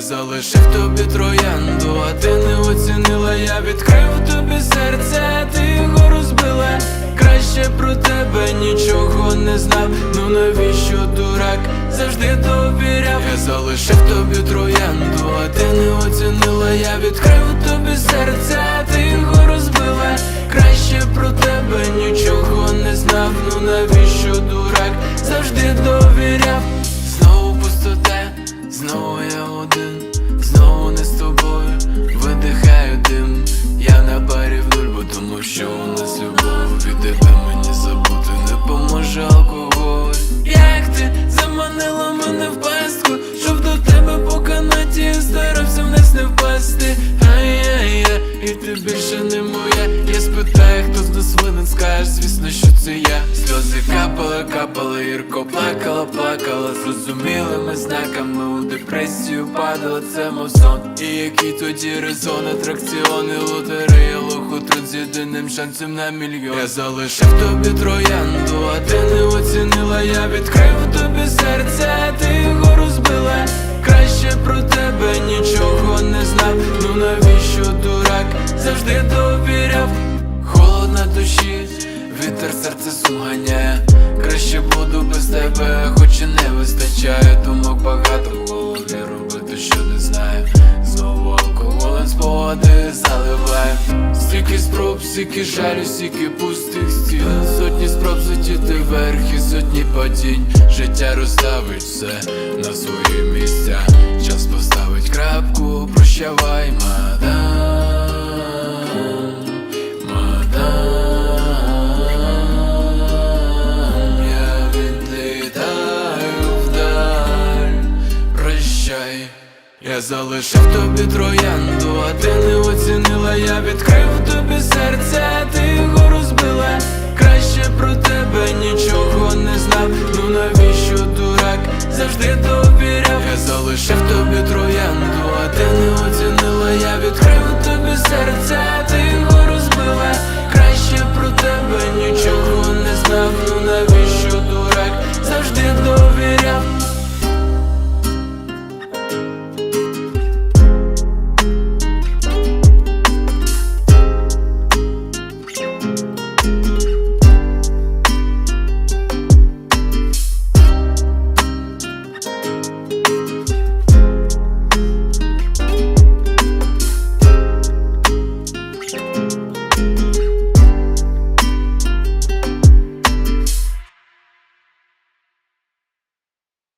залишив тобі троянду, а ти не оцінила, я відкрив тобі серце, ти його розбила. Краще про тебе нічого не знав. Ну навіщо дурак завжди довіряв? Я залишив тобі троянду, а ти не оцінила, я і більше не моя. Я спитаю, хто з нас винен, скажеш, звісно, що це я. Сльози капали, капали, Ірко плакала, плакала, зрозумілими знаками у депресію падала, це мов сон. І який тоді резон, атракціони, лотерея, лохотрон з єдиним шансом на мільйон. Я залишив тобі троянду, а ти не оцінила, я відкрив тобі серце, а ти його розбила. Краще про тебе нічого не знав. Серце сум ганяє Краще буду без тебе, хоч і не вистачає. Думок багато в голові робити, що не знаю Знову алкоголем спогади заливає. Стільки спроб, стільки жалю, стільки пустих стін. Сотні спроб злетіти вверх і сотні падінь. Життя розставить все на свої місця. Час поставить крапку, прощавай, Я залишив тобі троянду, а ти не оцінила, я відкрив тобі серце, а ти його розбила. Краще про тебе нічого не знав, ну навіщо дурак завжди довіряв? Я залишив тобі троянду, а ти не оцінила, я відкрив тобі серце